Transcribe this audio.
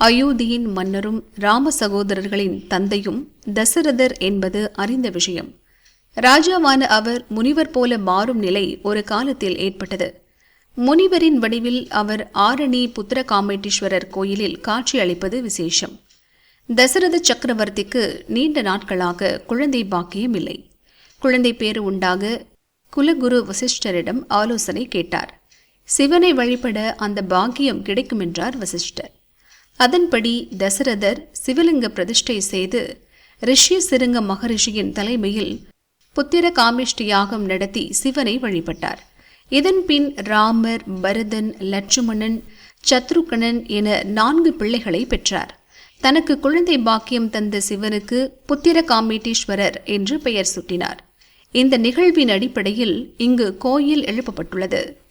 அயோத்தியின் மன்னரும் ராம சகோதரர்களின் தந்தையும் தசரதர் என்பது அறிந்த விஷயம். ராஜாவான அவர் முனிவர் போல மாறும் நிலை ஒரு காலத்தில் ஏற்பட்டது. முனிவரின் வடிவில் அவர் ஆரணி புத்திரகாமேட்டீஸ்வரர் கோயிலில் காட்சி அளிப்பது விசேஷம். தசரத சக்கரவர்த்திக்கு நீண்ட நாட்களாக குழந்தை பாக்கியம் இல்லை. குழந்தை பேறு உண்டாக குலகுரு வசிஷ்டரிடம் ஆலோசனை கேட்டார். சிவனை வழிபட அந்த பாக்கியம் கிடைக்கும் என்றார் வசிஷ்டர். அதன்படி தசரதர் சிவலிங்க பிரதிஷ்டை செய்து ரிஷி சிருங்க மகரிஷியின் தலைமையில் புத்திர காமிஷ்டி யாகம் நடத்தி சிவனை வழிபட்டார். இதன் பின் ராமர் பரதன் லட்சுமணன் சத்ருகணன் என நான்கு பிள்ளைகளை பெற்றார். தனக்கு குழந்தை பாக்கியம் தந்த சிவனுக்கு புத்திர என்று பெயர் சூட்டினார். இந்த நிகழ்வின் அடிப்படையில் இங்கு கோயில் எழுப்பப்பட்டுள்ளது.